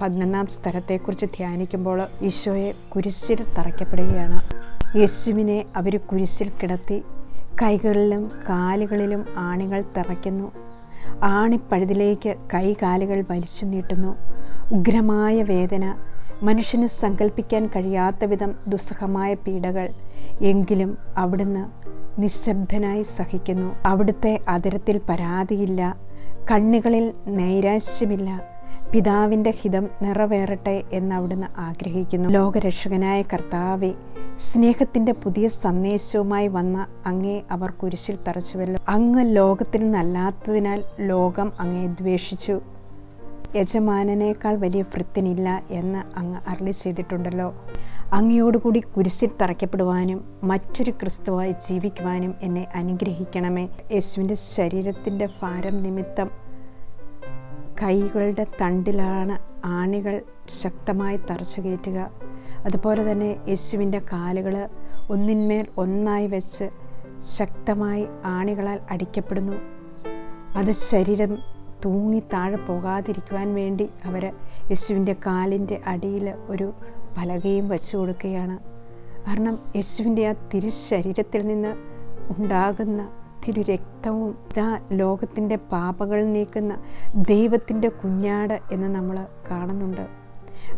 പതിനൊന്നാം സ്ഥലത്തെക്കുറിച്ച് ധ്യാനിക്കുമ്പോൾ ഈശോയെ കുരിശിൽ തറയ്ക്കപ്പെടുകയാണ്. യേശുവിനെ അവർ കുരിശിൽ കിടത്തി കൈകളിലും കാലുകളിലും ആണികൾ തറയ്ക്കുന്നു. ആണിപ്പഴുതിലേക്ക് കൈകാലുകൾ വലിച്ചു നീട്ടുന്നു. ഉഗ്രമായ വേദന മനുഷ്യന് സങ്കല്പിക്കാൻ കഴിയാത്ത വിധം ദുസ്സഹമായ പീഡകൾ എങ്കിലും അവിടുന്ന് നിശബ്ദനായി സഹിക്കുന്നു. അവിടുത്തെ അതിരത്തിൽ പരാതിയില്ല കണ്ണുകളിൽ നൈരാശ്യമില്ല. പിതാവിന്റെ ഹിതം നിറവേറട്ടെ എന്ന് അവിടുന്ന് ആഗ്രഹിക്കുന്നു. ലോകരക്ഷകനായ കർത്താവെ സ്നേഹത്തിന്റെ പുതിയ സന്ദേശവുമായി വന്ന അങ്ങേ അവർ കുരിശിൽ തറച്ചുവല്ലോ. അങ്ങ് ലോകത്തിൽ നല്ലാത്തതിനാൽ ലോകം അങ്ങേ ദ്വേഷിച്ചു. യജമാനനേക്കാൾ വലിയ വൃത്തിനില്ല എന്ന് അങ്ങ് അരളി ചെയ്തിട്ടുണ്ടല്ലോ. അങ്ങയോടുകൂടി കുരിശിൽ തറയ്ക്കപ്പെടുവാനും മറ്റൊരു ക്രിസ്തുവായി ജീവിക്കുവാനും എന്നെ അനുഗ്രഹിക്കണമേ. യേശുവിന്റെ ശരീരത്തിന്റെ ഭാരം നിമിത്തം കൈകളുടെ തണ്ടിലാണ് ആണികൾ ശക്തമായി തറച്ചു കയറ്റുക അതുപോലെ തന്നെ യേശുവിന്റെ കാലുകൾ ഒന്നിന്മേൽ ഒന്നായി വെച്ച് ശക്തമായി ആണികളാൽ അടിക്കപ്പെടുന്നു. അത് ശരീരം തൂങ്ങി താഴെ പോകാതിരിക്കുവാൻ വേണ്ടി അവർ യേശുവിന്റെ കാലിന്റെ അടിയിൽ ഒരു പലകയും വെച്ചു കൊടുക്കുകയാണ്. കാരണം യേശുവിന്റെ ആ തിരുശരീരത്തിൽ നിന്ന് ഉണ്ടാകുന്ന തിരു രക്തവും ഇതാ ലോകത്തിന്റെ പാപകൾ നീക്കുന്ന ദൈവത്തിന്റെ കുഞ്ഞാട് എന്ന് നമ്മൾ കാണുന്നുണ്ട്.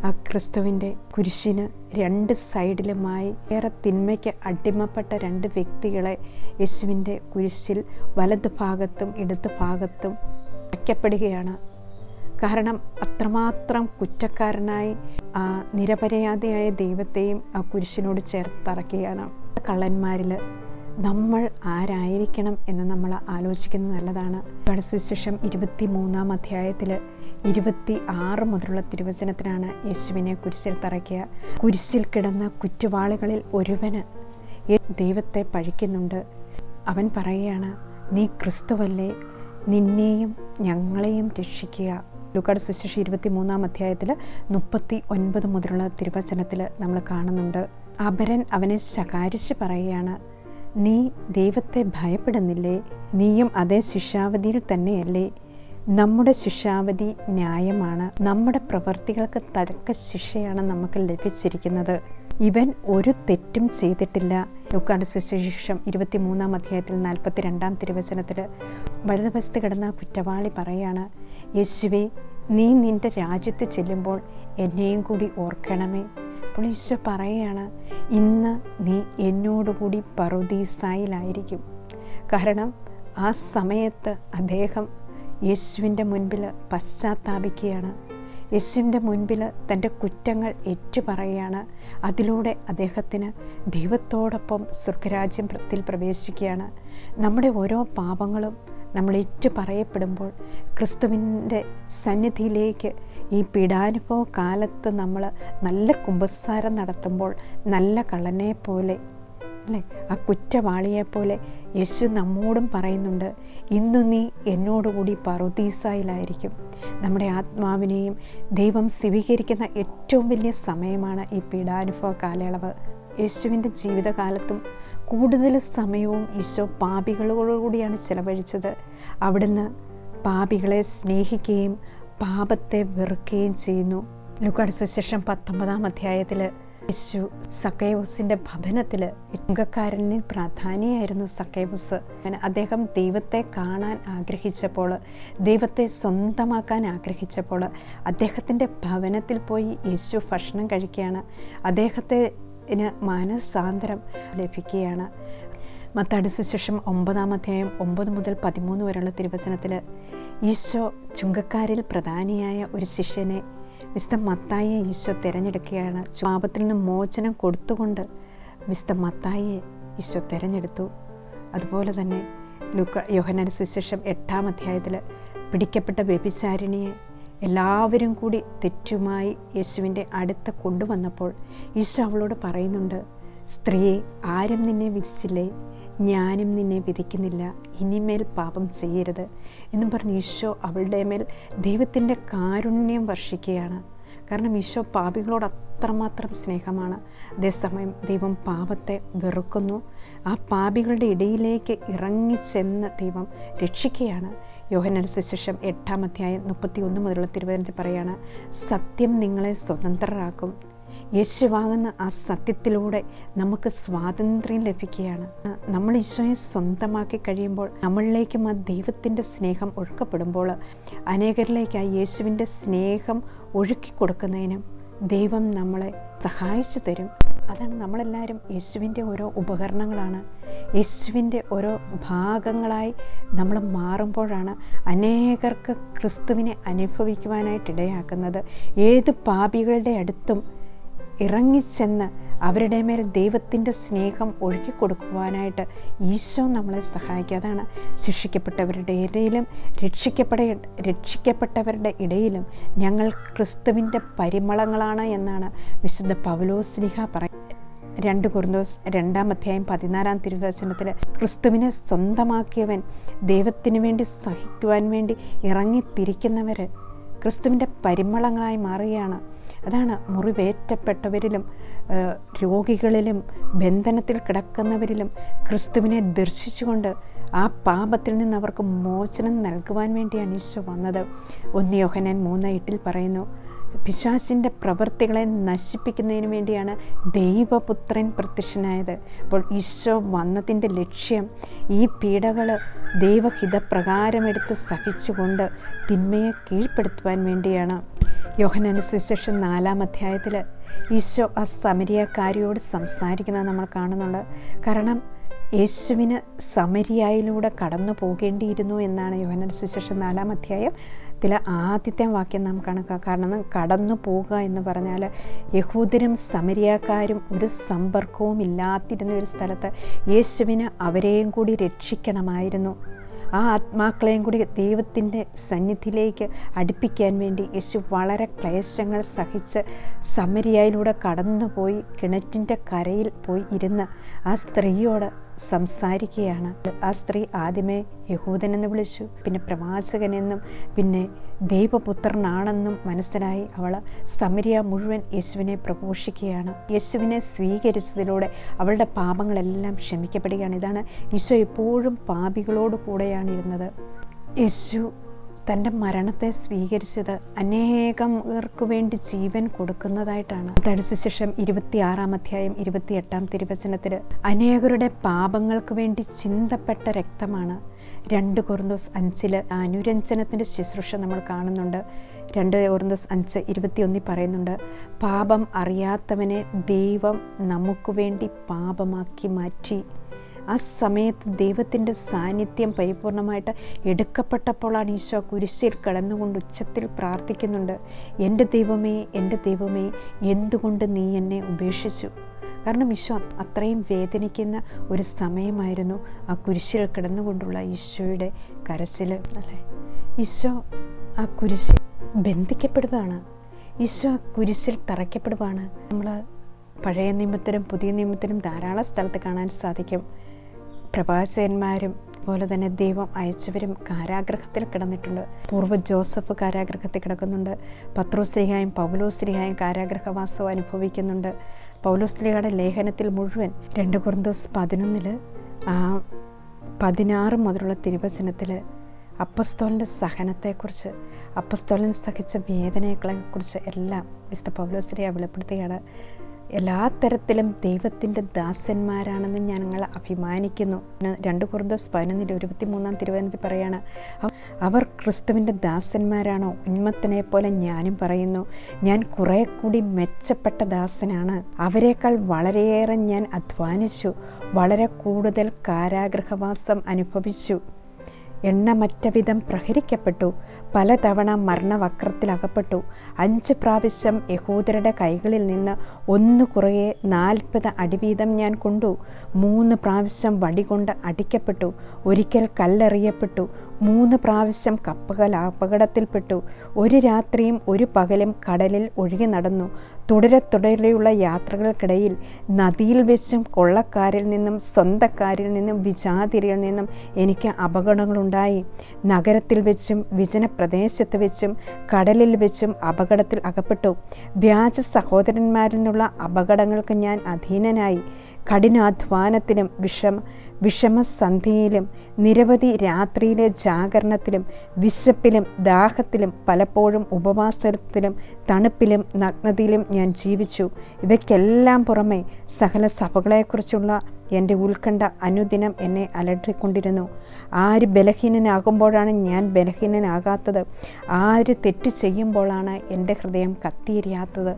ആ ക്രിസ്തുവിന്റെ കുരിശിന് രണ്ട് സൈഡിലുമായി ഏറെ തിന്മയ്ക്ക് അടിമപ്പെട്ട രണ്ട് വ്യക്തികളെ യേശുവിന്റെ കുരിശിൽ വലത് ഭാഗത്തും ഇടത് ഭാഗത്തും വയ്ക്കപ്പെടുകയാണ്. കാരണം അത്രമാത്രം കുറ്റക്കാരനായി ആ നിരപരാധിയായ ദൈവത്തെയും ആ കുരിശിനോട് ചേർത്തിറക്കുകയാണ് കള്ളന്മാരിൽ നമ്മൾ ആരായിരിക്കണം എന്ന് നമ്മൾ ആലോചിക്കുന്നത് നല്ലതാണ്. സുവിശേഷം ഇരുപത്തി മൂന്നാം അധ്യായത്തിൽ ഇരുപത്തി ആറ് മുതലുള്ള തിരുവചനത്തിനാണ് യേശുവിനെ കുരിശിൽ തറയ്ക്കുക. കുരിശിൽ കിടന്ന കുറ്റവാളികളിൽ ഒരുവന് ദൈവത്തെ പഴിക്കുന്നുണ്ട്. അവൻ പറയുകയാണ് നീ ക്രിസ്തുവല്ലേ നിന്നെയും ഞങ്ങളെയും രക്ഷിക്കുക. ലുക്കാട് സുശേഷി ഇരുപത്തി മൂന്നാം അധ്യായത്തിൽ മുപ്പത്തി ഒൻപത് മുതലുള്ള തിരുവചനത്തിൽ നമ്മൾ കാണുന്നുണ്ട്. അപരൻ അവനെ ശകാരിച്ച് പറയുകയാണ് നീ ദൈവത്തെ ഭയപ്പെടുന്നില്ലേ? നീയും അതേ ശിക്ഷാവധിയിൽ തന്നെയല്ലേ? നമ്മുടെ ശിക്ഷാവധി ന്യായമാണ്. നമ്മുടെ പ്രവർത്തികൾക്ക് തക്ക ശിക്ഷയാണ് നമുക്ക് ലഭിച്ചിരിക്കുന്നത്. ഇവൻ ഒരു തെറ്റും ചെയ്തിട്ടില്ല. ലുക്കാട് സുശേഷം ഇരുപത്തി മൂന്നാം അധ്യായത്തിൽ നാൽപ്പത്തി രണ്ടാം തിരുവചനത്തിൽ വലതുവശത്ത് കിടന്ന കുറ്റവാളി പറയാണ് യേശുവേ നീ നിന്റെ രാജ്യത്ത് ചെല്ലുമ്പോൾ എന്നെയും കൂടി ഓർക്കണമേ. അപ്പോൾ ഈശോ പറയുകയാണ് ഇന്ന് നീ എന്നോടുകൂടി പറുദീസായിലായിരിക്കും. കാരണം ആ സമയത്ത് അദ്ദേഹം യേശുവിന്റെ മുൻപിൽ പശ്ചാത്താപിക്കുകയാണ്. യേശുവിന്റെ മുൻപിൽ തന്റെ കുറ്റങ്ങൾ ഏറ്റുപറയുകയാണ് അതിലൂടെ അദ്ദേഹത്തിന് ദൈവത്തോടൊപ്പം സ്വർഗരാജ്യത്തിൽ പ്രവേശിക്കുകയാണ്. നമ്മുടെ ഓരോ പാപങ്ങളും നമ്മൾ ഏറ്റു പറയപ്പെടുമ്പോൾ ക്രിസ്തുവിന്റെ സന്നിധിയിലേക്ക് ഈ പീഡാനുഭവ കാലത്ത് നമ്മൾ നല്ല കുമ്പസാരം നടത്തുമ്പോൾ നല്ല കള്ളനെ പോലെ അല്ലേ? ആ കുറ്റവാളിയെപ്പോലെ യേശു നമ്മോടും പറയുന്നുണ്ട് ഇന്ന് നീ എന്നോടുകൂടി പറുദീസായിലായിരിക്കും. നമ്മുടെ ആത്മാവിനെയും ദൈവം സ്വീകരിക്കുന്ന ഏറ്റവും വലിയ സമയമാണ് ഈ പീഡാനുഭവ കാലയളവ്. യേശുവിന്റെ ജീവിതകാലത്തും കൂടുതൽ സമയവും ഈശോ പാപികളോടുകൂടിയാണ് ചിലവഴിച്ചത്. അവിടുന്ന് പാപികളെ സ്നേഹിക്കുകയും പാപത്തെ വെറുക്കുകയും ചെയ്യുന്നു. ലുക്കാട് സുശേഷം പത്തൊമ്പതാം അധ്യായത്തിൽ യേശു സക്കൈവസിന്റെ ഭവനത്തിൽ ചുങ്കക്കാരന് പ്രാധാന്യമായിരുന്നു സക്കൈവസ്. അദ്ദേഹം ദൈവത്തെ കാണാൻ ആഗ്രഹിച്ചപ്പോൾ ദൈവത്തെ സ്വന്തമാക്കാൻ ആഗ്രഹിച്ചപ്പോൾ അദ്ദേഹത്തിന്റെ ഭവനത്തിൽ പോയി യേശു ഭക്ഷണം കഴിക്കുകയാണ്. അദ്ദേഹത്തെ ന് മാനസാന്തരം ലഭിക്കുകയാണ്. മത്താടി സുശേഷം ഒമ്പതാം അധ്യായം ഒമ്പത് മുതൽ പതിമൂന്ന് വരെയുള്ള തിരുവചനത്തിൽ ഈശോ ചുങ്കക്കാരിൽ പ്രധാനിയായ ഒരു ശിഷ്യനെ വിശുദ്ധ മത്തായിയെ ഈശോ തിരഞ്ഞെടുക്കുകയാണ്. പാപത്തിൽ നിന്ന് മോചനം കൊടുത്തുകൊണ്ട് വിശുദ്ധ മത്തായിയെ ഈശോ തിരഞ്ഞെടുത്തു. അതുപോലെ തന്നെ ലുക്ക യോഹനാന സുശേഷം എട്ടാം അധ്യായത്തിൽ പിടിക്കപ്പെട്ട വ്യഭിചാരിണിയെ എല്ലാവരും കൂടി തെറ്റുമായി യേശുവിന്റെ അടുത്ത് കൊണ്ടുവന്നപ്പോൾ ഈശോ അവളോട് പറയുന്നുണ്ട് സ്ത്രീയെ ആരും നിന്നെ വിധിച്ചില്ലേ? ഞാനും നിന്നെ വിധിക്കുന്നില്ല. ഇനിമേൽ പാപം ചെയ്യരുത്. എന്നും പറഞ്ഞ് ഈശോ അവളുടെ മേൽ ദൈവത്തിന്റെ കാരുണ്യം വർഷിക്കുകയാണ്. കാരണം ഈശോ പാപികളോട് അത്രമാത്രം സ്നേഹമാണ്. അതേസമയം ദൈവം പാപത്തെ വെറുക്കുന്നു. ആ പാപികളുടെ ഇടയിലേക്ക് ഇറങ്ങിച്ചെന്ന് ദൈവം രക്ഷിക്കുകയാണ്. സുശേഷം എട്ടാം അധ്യായം മുപ്പത്തി ഒന്ന് മുതലുള്ള തിരുവനന്തപുരത്ത് പറയാണ് സത്യം നിങ്ങളെ സ്വതന്ത്രരാക്കും. യേശു വാങ്ങുന്ന ആ സത്യത്തിലൂടെ നമുക്ക് സ്വാതന്ത്ര്യം ലഭിക്കുകയാണ്. നമ്മൾ ഈശോയെ സ്വന്തമാക്കി കഴിയുമ്പോൾ നമ്മളിലേക്കും ആ ദൈവത്തിന്റെ സ്നേഹം ഒഴുക്കപ്പെടുമ്പോൾ അനേകരിലേക്ക് ആ യേശുവിന്റെ സ്നേഹം ഒഴുക്കി കൊടുക്കുന്നതിനും ദൈവം നമ്മളെ സഹായിച്ചു തരും. അതാണ് നമ്മളെല്ലാവരും യേശുവിന്റെ ഓരോ ഉപകരണങ്ങളാണ്. യേശുവിന്റെ ഓരോ ഭാഗങ്ങളായി നമ്മൾ മാറുമ്പോഴാണ് അനേകർക്ക് ക്രിസ്തുവിനെ അനുഭവിക്കുവാനായിട്ട് ഇടയാക്കുന്നത്. ഏത് പാപികളുടെ അടുത്തും ഇറങ്ങിച്ചെന്ന് അവരുടെ മേൽ ദൈവത്തിന്റെ സ്നേഹം ഒഴുകിക്കൊടുക്കുവാനായിട്ട് ഈശോ നമ്മളെ സഹായിക്കുക അതാണ് ശിക്ഷിക്കപ്പെട്ടവരുടെ ഇടയിലും രക്ഷിക്കപ്പെട രക്ഷിക്കപ്പെട്ടവരുടെ ഇടയിലും ഞങ്ങൾ ക്രിസ്തുവിന്റെ പരിമളങ്ങളാണ് എന്നാണ് വിശുദ്ധ പൗലോസ്ലിഹ പറയുന്നത്. രണ്ട് കുറുന്തോസ് രണ്ടാം അധ്യായം പതിനാലാം തിരുവചനത്തിൽ ക്രിസ്തുവിനെ സ്വന്തമാക്കിയവൻ ദൈവത്തിനു വേണ്ടി സഹിക്കുവാൻ വേണ്ടി ഇറങ്ങിത്തിരിക്കുന്നവർ ക്രിസ്തുവിന്റെ പരിമളങ്ങളായി മാറുകയാണ്. അതാണ് മുറിവേറ്റപ്പെട്ടവരിലും രോഗികളിലും ബന്ധനത്തിൽ കിടക്കുന്നവരിലും ക്രിസ്തുവിനെ ദർശിച്ചുകൊണ്ട് ആ പാപത്തിൽ നിന്ന് അവർക്ക് മോചനം നൽകുവാൻ വേണ്ടിയാണ് ഈശോ വന്നത്. ഒന്ന് യോഹനാൻ മൂന്ന് എട്ടിൽ പറയുന്നു പിശാചിന്റെ പ്രവൃത്തികളെ നശിപ്പിക്കുന്നതിന് വേണ്ടിയാണ് ദൈവപുത്രൻ പ്രത്യക്ഷനായത്. അപ്പോൾ ഈശോ വന്നതിന്റെ ലക്ഷ്യം ഈ പീഡകൾ ദൈവഹിതപ്രകാരമെടുത്ത് സഹിച്ചുകൊണ്ട് തിന്മയെ കീഴ്പ്പെടുത്തുവാൻ വേണ്ടിയാണ്. യോഹനാന സുശേഷൻ നാലാം അധ്യായത്തിൽ ഈശോ ആ സമരിയക്കാരിയോട് സംസാരിക്കുന്നത് നമ്മൾ കാണുന്നുണ്ട്. കാരണം യേശുവിന് സമരിയായിലൂടെ കടന്നു പോകേണ്ടിയിരുന്നു എന്നാണ് യോഹനൻ സുശേഷൻ നാലാം അധ്യായം ത്തിലെ ആദ്യത്തെ വാക്യം നാം കണക്കാം കാരണം കടന്നു പോകുക എന്ന് പറഞ്ഞാൽ യഹൂദരും സമരിയാക്കാരും ഒരു സമ്പർക്കവും ഇല്ലാതിരുന്ന ഒരു സ്ഥലത്ത് യേശുവിന് അവരെയും കൂടി രക്ഷിക്കണമായിരുന്നു. ആ ആത്മാക്കളെയും കൂടി ദൈവത്തിന്റെ സന്നിധിയിലേക്ക് അടുപ്പിക്കാൻ വേണ്ടി യേശു വളരെ ക്ലേശങ്ങൾ സഹിച്ച് സമരിയായിലൂടെ കടന്നുപോയി കിണറ്റിന്റെ കരയിൽ പോയി ഇരുന്ന് ആ സ്ത്രീയോട് സംസാരിക്കുകയാണ്. ആ സ്ത്രീ ആദ്യമേ യഹൂദനെന്ന് വിളിച്ചു. പിന്നെ പ്രവാചകനെന്നും പിന്നെ ദൈവപുത്രനാണെന്നും മനസ്സിലായി. അവൾ സമരിയ മുഴുവൻ യേശുവിനെ പ്രഘോഷിക്കുകയാണ്. യേശുവിനെ സ്വീകരിച്ചതിലൂടെ അവളുടെ പാപങ്ങളെല്ലാം ക്ഷമിക്കപ്പെടുകയാണ്. ഇതാണ് ഈശോ എപ്പോഴും പാപികളോട് കൂടെയാണ് ഇരുന്നത്. യേശു തന്റെ മരണത്തെ സ്വീകരിച്ചത് അനേകം പേർക്ക് വേണ്ടി ജീവൻ കൊടുക്കുന്നതായിട്ടാണ്. തടുസുശേഷം ഇരുപത്തിയാറാം അധ്യായം ഇരുപത്തിയെട്ടാം തിരുവചനത്തിൽ അനേകരുടെ പാപങ്ങൾക്ക് വേണ്ടി ചിന്തപ്പെട്ട രക്തമാണ്. രണ്ട് കൊറിന്തോസ് അഞ്ചിൽ അനുരഞ്ജനത്തിന്റെ ശുശ്രൂഷ നമ്മൾ കാണുന്നുണ്ട്. രണ്ട് കൊറിന്തോസ് അഞ്ച് ഇരുപത്തിയൊന്നിൽ പറയുന്നുണ്ട് പാപം അറിയാത്തവനെ ദൈവം നമുക്ക് വേണ്ടി പാപമാക്കി മാറ്റി. ആ സമയത്ത് ദൈവത്തിന്റെ സാന്നിധ്യം പരിപൂർണമായിട്ട് എടുക്കപ്പെട്ടപ്പോഴാണ് ഈശോ കുരിശിൽ കിടന്നുകൊണ്ട് ഉച്ചത്തിൽ പ്രാർത്ഥിക്കുന്നുണ്ട്. എന്റെ ദൈവമേ എന്റെ ദൈവമേ എന്തുകൊണ്ട് നീ എന്നെ ഉപേക്ഷിച്ചു? കാരണം ഈശോ അത്രയും വേദനിക്കുന്ന ഒരു സമയമായിരുന്നു ആ കുരിശിൽ കിടന്നുകൊണ്ടുള്ള ഈശോയുടെ കരച്ചിൽ അല്ലേ? ഈശോ ആ കുരിശിൽ ബന്ധിക്കപ്പെടുകയാണ് ഈശോ ആ കുരിശിൽ തറയ്ക്കപ്പെടുകയാണ് നമ്മൾ പഴയ നിയമത്തിലും പുതിയ നിയമത്തിലും ധാരാളം സ്ഥലത്ത് കാണാൻ സാധിക്കും. പ്രവാചകന്മാരും അതുപോലെ തന്നെ ദൈവം അയച്ചവരും കാരാഗ്രഹത്തിൽ കിടന്നിട്ടുണ്ട്. പൂർവ ജോസഫ് കാരാഗ്രഹത്തിൽ കിടക്കുന്നുണ്ട്. പത്രോസ്ലിഹായും പൗലോസ്ലിഹായും കാരാഗ്രഹവാസം അനുഭവിക്കുന്നുണ്ട്. പൗലോസ്ലിഹയുടെ ലേഖനത്തിൽ മുഴുവൻ രണ്ട് കുറുന്തോസ് പതിനൊന്നിൽ ആ പതിനാറ് മുതലുള്ള തിരുവചനത്തിൽ അപ്പസ്തോലിന്റെ സഹനത്തെക്കുറിച്ച് അപ്പസ്തോലൻ സഹിച്ച വേദനകളെക്കുറിച്ച് എല്ലാം വിശുദ്ധ പൗലോസ്ലിയ വെളിപ്പെടുത്തുകയാണ്. എല്ലാ തരത്തിലും ദൈവത്തിന്റെ ദാസന്മാരാണെന്ന് ഞങ്ങൾ അഭിമാനിക്കുന്നു. രണ്ട് കുറുന്തോസ് ഇരുപത്തി ഇരുപത്തിമൂന്നാം തിരുവനന്തപുരത്ത് പറയാണ് അവർ ക്രിസ്തുവിന്റെ ദാസന്മാരാണോ? ഉന്മത്തനെ പോലെ ഞാനും പറയുന്നു ഞാൻ കുറേ കൂടി മെച്ചപ്പെട്ട ദാസനാണ്. അവരെക്കാൾ വളരെയേറെ ഞാൻ അധ്വാനിച്ചു വളരെ കൂടുതൽ കാരാഗ്രഹവാസം അനുഭവിച്ചു. എണ്ണമറ്റ വിധം പ്രഹരിക്കപ്പെട്ടു. പലതവണ മരണവക്രത്തിലകപ്പെട്ടു. അഞ്ച് പ്രാവശ്യം യഹൂദരുടെ കൈകളിൽ നിന്ന് ഒന്ന് കുറയെ നാൽപ്പത് അടിവീതം ഞാൻ കൊണ്ടു. മൂന്ന് പ്രാവശ്യം വടികൊണ്ട് അടിക്കപ്പെട്ടു. ഒരിക്കൽ കല്ലെറിയപ്പെട്ടു. മൂന്ന് പ്രാവശ്യം കപ്പകൽ അപകടത്തിൽപ്പെട്ടു. ഒരു രാത്രിയും ഒരു പകലും കടലിൽ ഒഴുകി നടന്നു. തുടരെ തുടരെയുള്ള യാത്രകൾക്കിടയിൽ നദിയിൽ വെച്ചും കൊള്ളക്കാരിൽ നിന്നും സ്വന്തക്കാരിൽ നിന്നും വിജാതിരിയിൽ നിന്നും എനിക്ക് അപകടങ്ങളുണ്ടായി. നഗരത്തിൽ വെച്ചും വിജന പ്രദേശത്ത് വെച്ചും കടലിൽ വെച്ചും അപകടത്തിൽ അകപ്പെട്ടു. വ്യാജ സഹോദരന്മാരിൽ നിന്നുള്ള അപകടങ്ങൾക്ക് ഞാൻ അധീനനായി. കഠിനാധ്വാനത്തിലും വിഷമ വിഷമസന്ധിയിലും നിരവധി രാത്രിയിലെ ജാഗരണത്തിലും വിശപ്പിലും ദാഹത്തിലും പലപ്പോഴും ഉപവാസത്തിലും തണുപ്പിലും നഗ്നതയിലും ഞാൻ ജീവിച്ചു. ഇവയ്ക്കെല്ലാം പുറമെ സകല സഭകളെക്കുറിച്ചുള്ള എന്റെ ഉത്കണ്ഠ അനുദിനം എന്നെ അലട്ടിക്കൊണ്ടിരുന്നു. ആര് ബലഹീനനാകുമ്പോഴാണ് ഞാൻ ബലഹീനനാകാത്തത്? ആര് തെറ്റ് ചെയ്യുമ്പോഴാണ് എന്റെ ഹൃദയം കത്തിയിരിയാത്തത്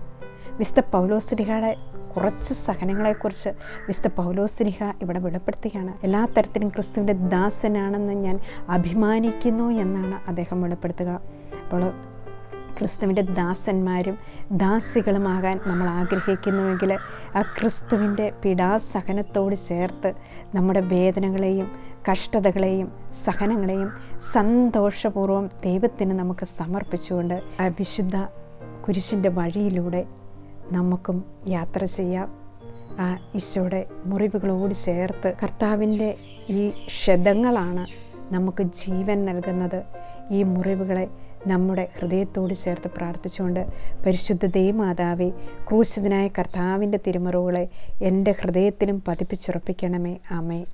മിസ്റ്റർ പൗലോസ്ലിഹയുടെ കുറച്ച് സഹനങ്ങളെക്കുറിച്ച് വിശുദ്ധ പൗലോസ്ലിഹ ഇവിടെ വെളിപ്പെടുത്തുകയാണ്. എല്ലാ തരത്തിലും ക്രിസ്തുവിന്റെ ദാസനാണെന്ന് ഞാൻ അഭിമാനിക്കുന്നു എന്നാണ് അദ്ദേഹം വെളിപ്പെടുത്തുക. അപ്പോൾ ക്രിസ്തുവിന്റെ ദാസന്മാരും ദാസികളുമാകാൻ നമ്മൾ ആഗ്രഹിക്കുന്നുവെങ്കിൽ ആ ക്രിസ്തുവിന്റെ പിടാസഹനത്തോട് ചേർത്ത് നമ്മുടെ വേദനകളെയും കഷ്ടതകളെയും സഹനങ്ങളെയും സന്തോഷപൂർവം ദൈവത്തിന് നമുക്ക് സമർപ്പിച്ചുകൊണ്ട് വിശുദ്ധ കുരിശിന്റെ വഴിയിലൂടെ നമുക്കും യാത്ര ചെയ്യാം. ആ ഈശോയുടെ മുറിവുകളോട് ചേർത്ത് കർത്താവിന്റെ ഈ ക്ഷതങ്ങളാണ് നമുക്ക് ജീവൻ നൽകുന്നത്. ഈ മുറിവുകളെ നമ്മുടെ ഹൃദയത്തോട് ചേർത്ത് പ്രാർത്ഥിച്ചുകൊണ്ട് പരിശുദ്ധ ദേവമാതാവെ ക്രൂശിതനായ കർത്താവിന്റെ തിരുമറുകളെ എന്റെ ഹൃദയത്തിലും പതിപ്പിച്ചുറപ്പിക്കണമേ. ആമേ